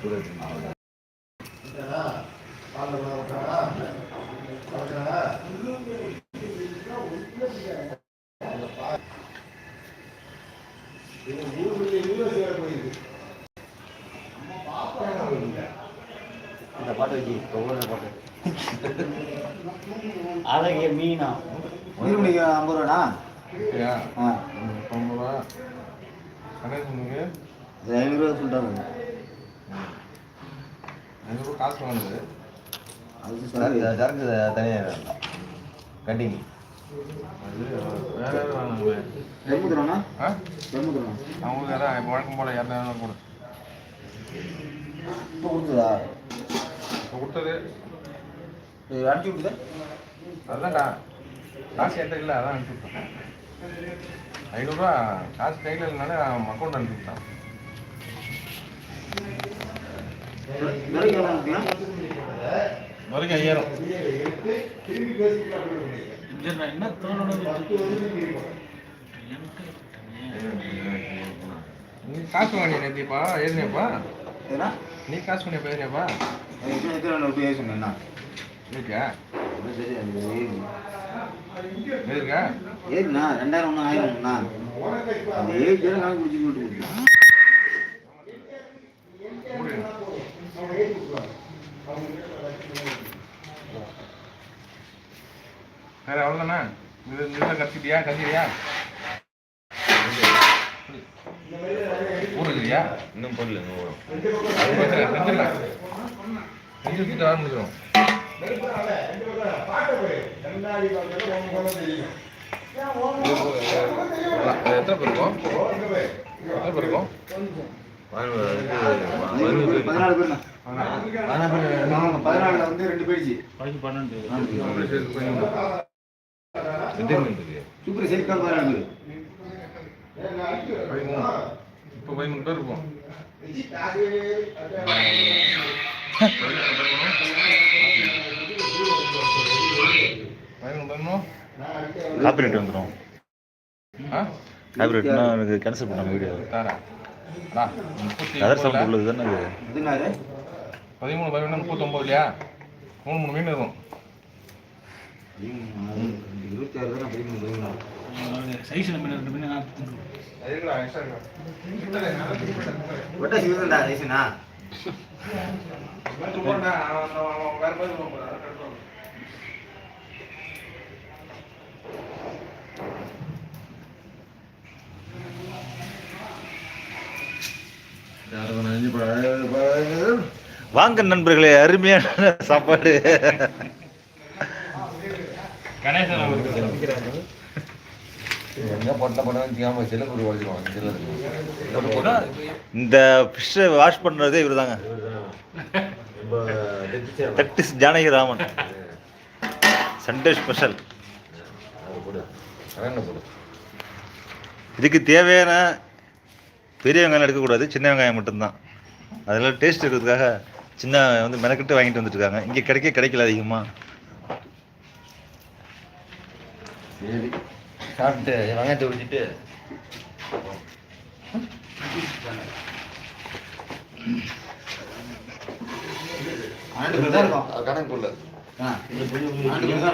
இந்த பாட்டு பாட்டு அழகிய மீனா உயிர் மணிக்கு ஐம்பது ரூபாண்ணா ஐம்பது ரூபா கணக்கு சொன்னீங்க ஐநூறுரூவா சொல்லிட்டாங்க ஐநூறுரூவா காசு வாங்குது. அது சரக்கு சரி சரக்கு தனியாக கண்டிங் அது வேற யாரும் வாங்கினாங்களே ரூபாண்ணா ஆ? ரூபா அவங்களுக்கு இப்போ வழக்கம் போல் இரநூறு கூட. இப்போ கொடுத்ததா? இப்போ கொடுத்தது. இது அனுப்பிச்சி விட்டுதா அதுதான்டா காசு என்கிட்ட இல்லை அதான் அனுப்பிச்சி விட்டேன் ஐநூறுரூவா காசு கையில் இல்லைனாலே அக்கௌண்ட் அனுப்பி வரைக்கும் ஐயாயிரம் என்ன காசு வாங்கினியா நேத்திப்பா ஏறினியாப்பா ஏன்னா நீ காசு எத்தனை ரூபாய் சொன்னேன்னா இருக்கா? சரி அது ஏறி இருக்கா? ஏறிண்ணா ரெண்டாயிரம் ஒன்று ஆயிரம்ண்ணா அது ஏழு பேரும் கணக்கு பிடிச்சி போட்டு வேற அவ்வளோதானே இது இந்த கத்திட்டியா கத்திரியா ஊருக்குறியா? இன்னும் பொருள் இன்னும் வரும் செஞ்சிடலாம் செஞ்சு வர முடிஞ்சிடும். எத்தனை பேர் இருக்கும்? எத்தனை பேர் இருக்கும்? பதினாலுல வந்து ரெண்டு பன்னெண்டு சென்டிமீட்டருக்கு சூப்பர் இப்போ பதிமூணு பேர் இருப்போம். காப்பிரைட் வந்துடும் ஆ? காப்பிரைட்னா எனக்கு கேன்சல் பண்ணாங்க வீடியோ தரேன். அண்ணா, முப்பத்தி அதர் சவுண்ட் உள்ளது தானே அது? பதிமூணு பதினொன்று முப்பத்தொம்பது இல்லையா மூணு மூணு மீன் இருக்கும். இருபத்தி ஆறு தானே பதிமூணு சைஸ் நம்ம சிவந்தா வாங்க நண்பர்களே அருமையான சாப்பாடு. கணேசன் பொட்ட இந்த ஃபிஷ்ஷை வாஷ் பண்ணுறதே இவர் தாங்க தட்டிஸ் ஜானகி ராமன் சண்டே ஸ்பெஷல் இதுக்கு தேவையான பெரிய வெங்காயம் எடுக்கக்கூடாது சின்ன வெங்காயம் மட்டும்தான். அதில் டேஸ்ட் இருக்கிறதுக்காக சின்ன வந்து மெனக்கிட்டு வாங்கிட்டு வந்துட்டுருக்காங்க இங்கே கிடைக்க கிடைக்கல அதிகமாக சரி சாப்பிட்டு வெங்காயத்தை ஊற்றிட்டு கணக்குள்ள ஆ, ஆண்டு பேர் தான்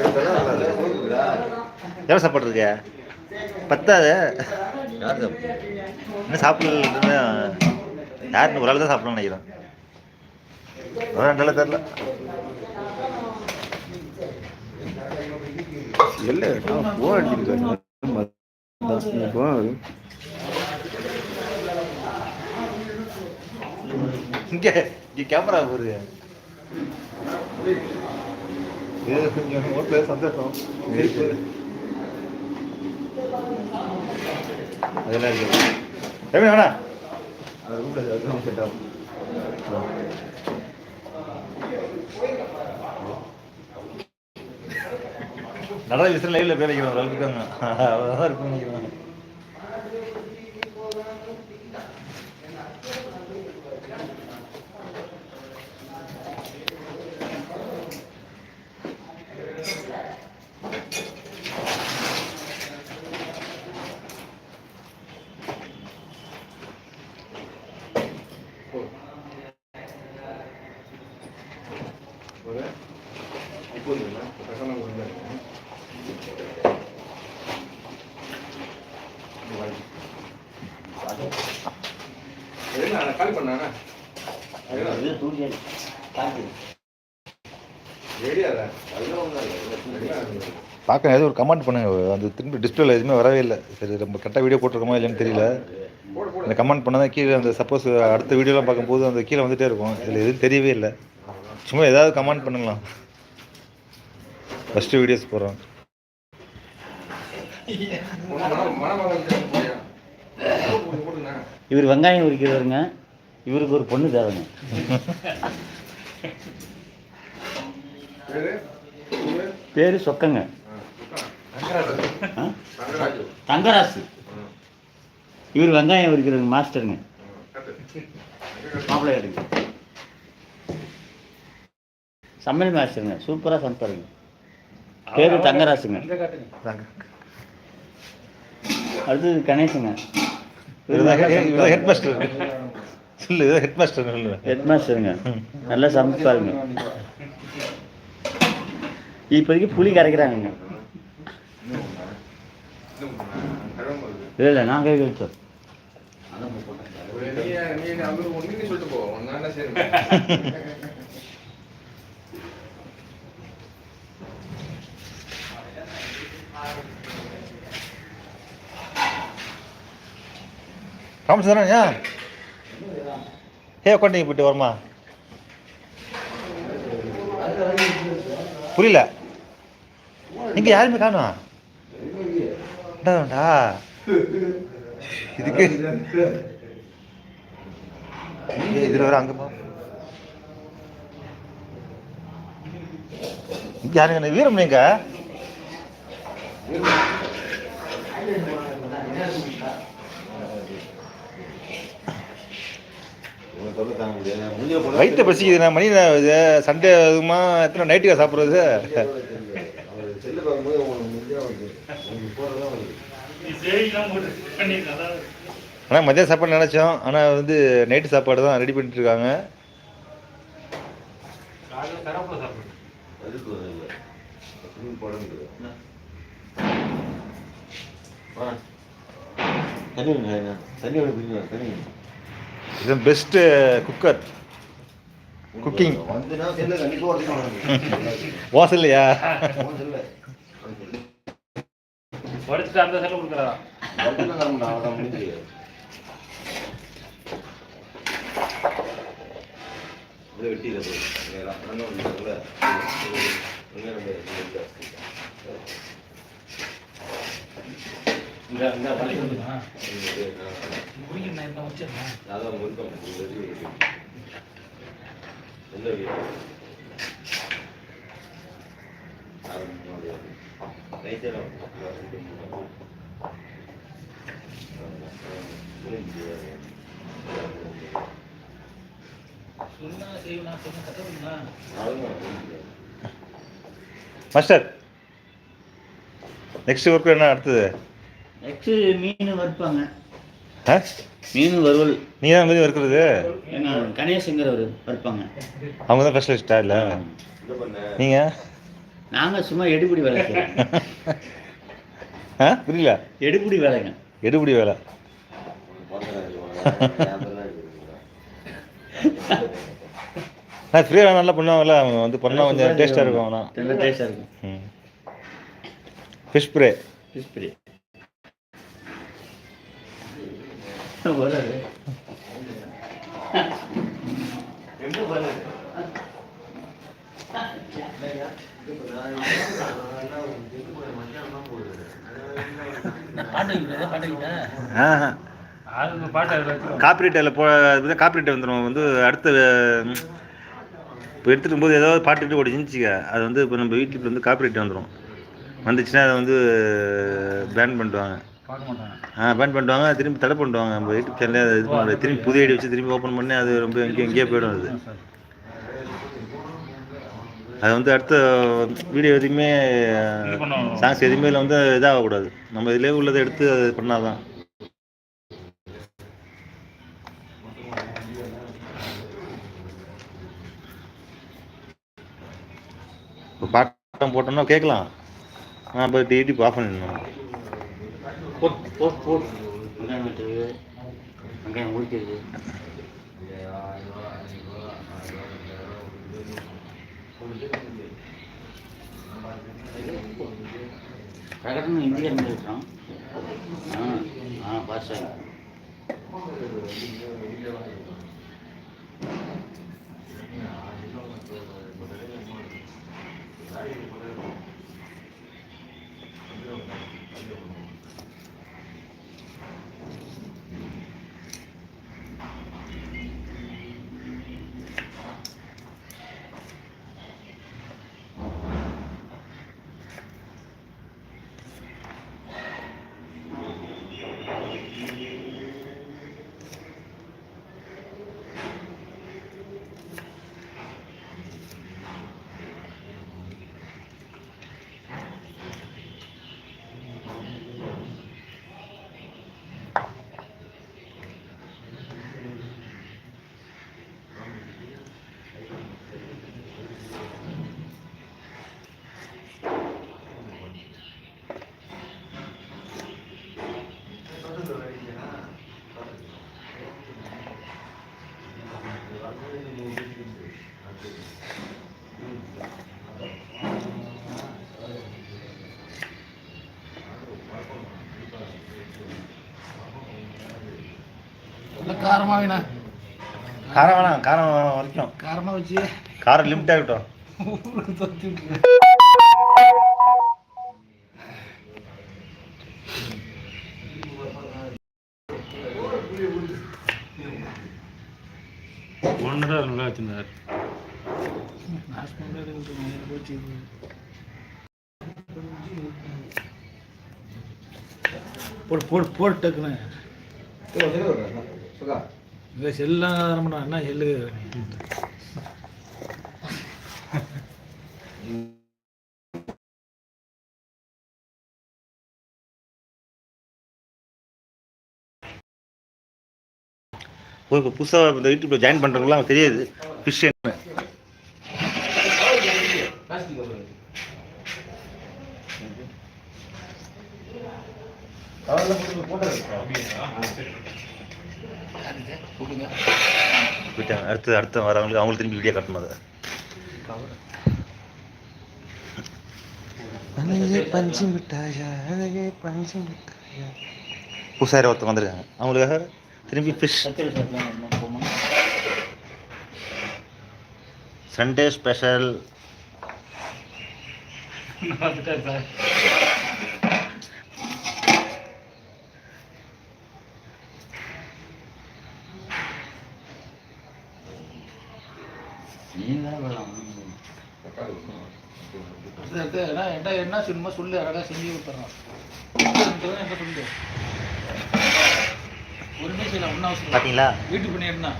எடுத்தெல்லாம் நல்லா எவ்வளோ சாப்பாடு இருக்க பத்தாது. யார் சாப்பிட்டு இன்னும் சாப்பிடல யாருன்னு ஒரு ஆள் தான் சாப்பிடணும்னு நினைக்கிறேன். ஒரு ரெண்டு ஆள் தெரில இல்லை இங்கே இங்கே கேமரா போடுது கொஞ்சம் ஓட்டில் சந்தோஷம். அதெல்லாம் இருக்கு. எப்படி வேணா அது ரூமில் ஆகும் நடன லைவ்ல பேர் வைக்கிறோம் இருக்காங்க அவ்வளோதான் இருக்கும் நினைக்கிறாங்க Gracias. பார்க்க ஏதோ ஒரு கமெண்ட் பண்ணுங்க. அந்த திரும்ப டிஸ்பிளேல எதுவுமே வரவே இல்லை. சரி ரொம்ப கரெக்டாக வீடியோ போட்டிருக்கோமா இல்லைன்னு தெரியல. இந்த அந்த கமெண்ட் பண்ணால் கீழே அந்த சப்போஸ் அடுத்த வீடியோலாம் பார்க்கும்போது அந்த கீழே வந்துட்டே இருக்கும். இதில் எதுவும் தெரியவே இல்லை. சும்மா ஏதாவது கமெண்ட் பண்ணலாம் ஃபஸ்ட்டு வீடியோஸ் போடுறோம். இவர் வெங்காயம் உரிக்கிறவருங்க. இவருக்கு ஒரு பொண்ணு தேவைங்க. பேரு சொக்கங்க. தங்கராசு. இவர் வெங்காயம் உரிக்கிறவங்க மாஸ்டருங்க. ம், கட்டு. மாப்பிள்ளை எடுங்க. சமையல் மாஸ்டருங்க. சூப்பராக சமைப்பாருங்க. பேரு தங்கராசுங்க. அடுத்தது கணேசுங்க ஹெட் மாஸ்டர் சொல்லு இதுதான் ஹெட் மாஸ்டர் ஹெட் மாஸ்டருங்க நல்லா சமைப்பாருங்க இப்போதைக்கு புளி கரைக்கிறாங்க. இல்லை இல்லை நான் கை வச்சோம் சொல்லிட்டு போ ஒன்னு ஏ உட்காந்து போயிட்டு வருமா? புரியல. இங்க யாருமே காணும் வேண்டா இதுக்கு இதில் இதுல வர அங்க யாருங்க? வீரம் நீங்க வயிற்று பசிக்குது நான் மணி நான் இது சண்டே அதுமா எத்தனை நைட்டுக்கா சாப்பிட்றது? ஆனால் மதியம் சாப்பாடு நினச்சோம். ஆனால் வந்து நைட்டு சாப்பாடு தான் ரெடி பண்ணிட்டு இருக்காங்க. காலைல கருவேப்பிலை சாப்பிடு தண்ணி தண்ணி தண்ணி இது பெஸ்ட்டு குக்கர் குக்கிங் வந்துனா செல்ல மாஸ்டர் நெக்ஸ்ட் ஒர்க் என்ன அடுத்தது? நெக்ஸ்ட்டு மீன் வறுப்பாங்க. மீன் வறுவல். நீ தான் மாதிரி இருக்கிறது எங்க கணேசுங்கிறவர் வறுப்பாங்க. அவங்க தான் ஸ்பெஷலிஸ்டா இல்லை? நீங்கள் நாங்கள் சும்மா எடுபிடி வேலை புரியல. எடுபிடி வேலைங்க. எடுபடி வேலை. நான் ஃப்ரீயாக நல்லா பண்ணுவாங்கல்ல. அவங்க வந்து பண்ணால் கொஞ்சம் டேஸ்ட்டாக இருக்கும். ஆனால் நல்ல டேஸ்டாக இருக்கும். Fish fry fish fry copyright அதில் போ காப்பிரைட் வந்துடும் வந்து அடுத்த இப்போ எடுத்துட்டு போது ஏதாவது பாட்டுக்கிட்டு ஓடிச்சுக்க அது வந்து இப்போ நம்ம யூடியூப்ல வந்து காப்பிரைட் வந்துடும் வந்துச்சுன்னா அதை வந்து பேன் பண்ணிடுவாங்க. ஆ பேன் பண்ணுவாங்க திரும்பி தடை பண்ணுவாங்க நம்ம யூடியூப் சேனலே அது இது பண்ண முடியாது. திரும்பி புதிய ஐடி வச்சு திரும்பி ஓப்பன் பண்ணி அது ரொம்ப எங்கேயும் எங்கேயோ போயிடும் அது. அது வந்து அடுத்த வீடியோ எதுவுமே. சாங்ஸ் எதுவுமே இதுல வந்து இதாகக்கூடாது. நம்ம இதிலே உள்ளதை எடுத்து அது பண்ணாதான். இப்போ பாட்டம் போட்டோம்னா கேட்கலாம். ஆனால் இப்போ டிடி ஆஃப் பண்ணிடணும். போட் போட் போட். வெங்காயம் வெட்டுறது வெங்காயம் உரிக்கிறது கடகடன்னு இந்தியா இருக்கிறோம். ஆ ஆ பாஷா இல்லை காரமாக வேணா? காரம் வேணாம் காரம் வரைக்கும் காரமாக வச்சு காரம் லிமிட் ஆகட்டும் ஊருக்கு தொத்தி விட்டுரு. ஒன்று தான் நல்லா வச்சிருந்தார். போச்சு போடு போடு போடு டக்குன்னு. இந்த செல்லாம் ஆரம்பிடா என்ன செல்லு? இப்போ புதுசாக இந்த யூடியூப்ல ஜாயின் பண்ணுறவங்களாம் தெரியாது. ஃபிஷ் என்ன? போயிட்டாங்க அடுத்து அடுத்து வரவங்களுக்கு அவங்களுக்கு திரும்பி வீடியோ காட்டணும் அதை. அழகே பஞ்சு மிட்டாயா அழகே பஞ்சு மிட்டாயா. புதுசாக ஒருத்தவங்க வந்திருக்காங்க. அவங்களுக்காக திரும்பி ஃபிஷ் சண்டே ஸ்பெஷல் வந்துட்டார் சார் நீ தான் வரலாம் என்ன சொல்லுமோ சொல்லு அழகாக செஞ்சு கொடுத்துட்றான் என்ன சொல்லு. ஒன்றுமே செய்யல ஒன்றும் அவசரம் இல்லை. பார்த்தீங்களா வீட்டு பண்ணிடுனா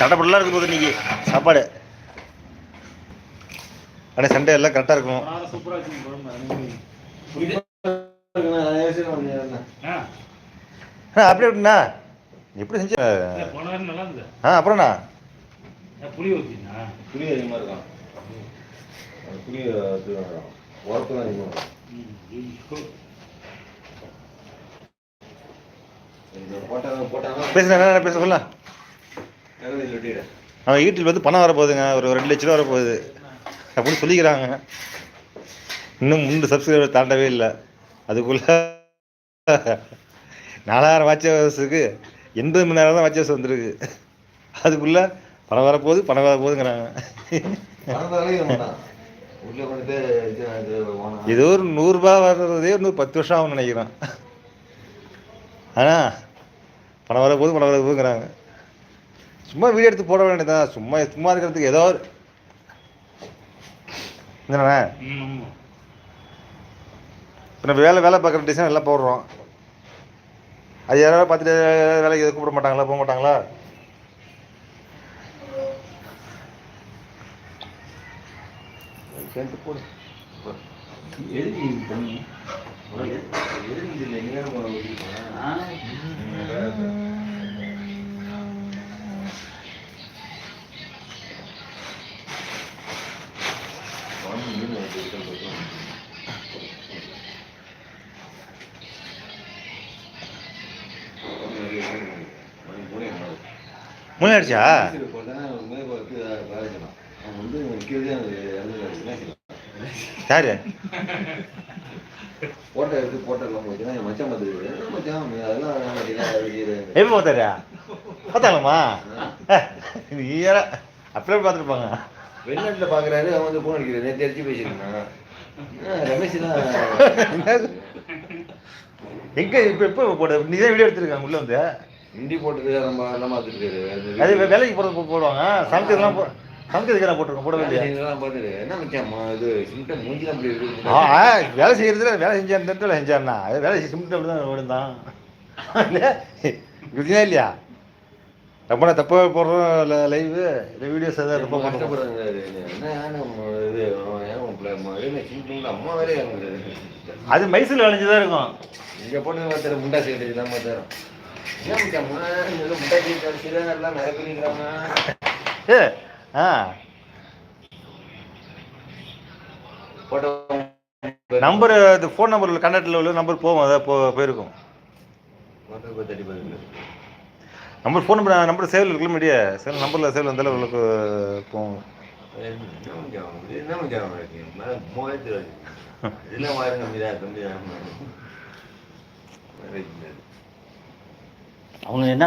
தடப்படலாம் இருக்கும் போது இன்னைக்கு சாப்பாடு. ஆனால் சண்டே எல்லாம் கரெக்டாக இருக்கும். சூப்பராக ஆ ஆ. அப்படியே எப்படிண்ணா எப்படி செஞ்சு ஆ அப்புறம்ண்ணா. புளி ஊற்றினா புளி அதிகமாக இருக்கும். அது புளி உரப்பு அதிகமாக பேசுகிறேன் பேச அவன் வந்து பணம் வரப்போகுதுங்க. ஒரு ரெண்டு லட்ச ரூபா வரப்போகுது. அப்படின்னு சொல்லிக்கிறாங்க. இன்னும் மூணு சப்ஸ்கிரைபர் தாண்டவே இல்லை. அதுக்குள்ள நாலாயிரம் வாட்சர்ஸுக்கு எண்பது மணி நேரம் தான் வாட்சர்ஸ் வந்திருக்கு. அதுக்குள்ள பணம் வரப்போகுது பணம் வரப்போகுதுங்கிறாங்க. ஏதோ ஒரு நூறுரூபா வர்றதே இன்னும் பத்து வருஷம் ஆகும்னு நினைக்கிறேன். ஆனால் பணம் வரப்போகுது பணம் வரப்போகுதுங்கிறாங்க. சும்மா வீடியோ எடுத்து போட வேண்டியதான் சும்மா சும்மா இருக்கிறதுக்கு ஏதோ ஒரு என்னண்ணே. இப்போ நம்ம வேலை வேலை பார்க்குற டிசைன் எல்லாம் போடுறோம். அது யாராவது பார்த்துட்டு வேலைக்கு எதுவும் கூப்பிட மாட்டாங்களா போக மாட்டாங்களா? சேர்த்து போடு. எதுக்கு இது பண்ணி? எதுக்கு இது இல்லை எங்கே மூணு ஆயிடுச்சா யாரு? போட்டோ எடுத்து போட்டோ எல்லாம் போச்சுன்னா என் மச்சான் பார்த்துருக்கு மச்சான்? அதெல்லாம். எப்போ பார்த்தாரா? பார்த்தாங்களாம்மா நீ ஏற அப்படியே பார்த்துருப்பாங்க. வெளிநாட்டுல பாக்குறாரு அவன் வந்து போன் அடிக்கிறாரு. தெரிஞ்சு பேசியிருக்கான். ரமேஷ் தான் எங்க இப்போ எப்போ போட நீ தான் வீடியோ எடுத்துருக்காங்க உள்ள வந்து. ஹிந்தி போட்டது நம்ம எல்லாம் பார்த்துட்டு இருக்காரு. அது வேலைக்கு போகிறது போடுவாங்க. சமைக்கிறதுலாம் போ சமைக்கிறதுக்கு நான் போட்டிருக்கேன் போட வேண்டிய வேலை செய்யறதுல வேலை செஞ்சான்னு வேலை செஞ்சாருண்ணா அது வேலை சிம்பிள் அப்படி தான் ஓடுந்தான் இப்படியா இல்லையா? ரொம்ப நான் தப்பாக போடுறோம் லைவு இந்த வீடியோஸ் எதாவது ரொம்ப அது. மைசூர் விளைஞ்சு தான் இருக்கும். இங்க போட்டு பார்த்தாரு முண்டா சைடு தான் பார்த்தாரு. ஏன் இந்த சைடு சரியாக எல்லாம் நிறைய ஆ. போட்டோ நம்பர் இந்த ஃபோன் நம்பர் கண்டக்டில் உள்ள நம்பர் போகும் அதான் போ போயிருக்கும். Number phone number number save இருக்குல்ல மீடியா சேவ் நம்பரில் சேவ் வந்தாலும் உங்களுக்கு போகும். இது அவங்க என்ன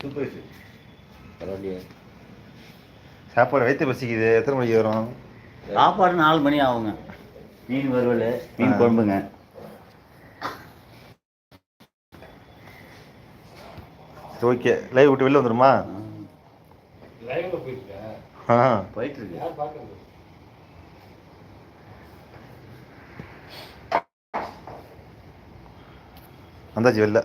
சூப்பர் பரவாயில்லையே. சாப்பாடு வயிற்று பசிக்குது. எத்தனை மணிக்கு வரும்? சாப்பாடு நாலு மணி ஆகுங்க. மீன் வறுவல் மீன். குழம்புங்க. ஓகே. லைவ் விட்டு வெளில வந்துருமா? ஆ. போயிட்டு இருக்கு யார் பார்க்கறது? வந்தாச்சு வெளில.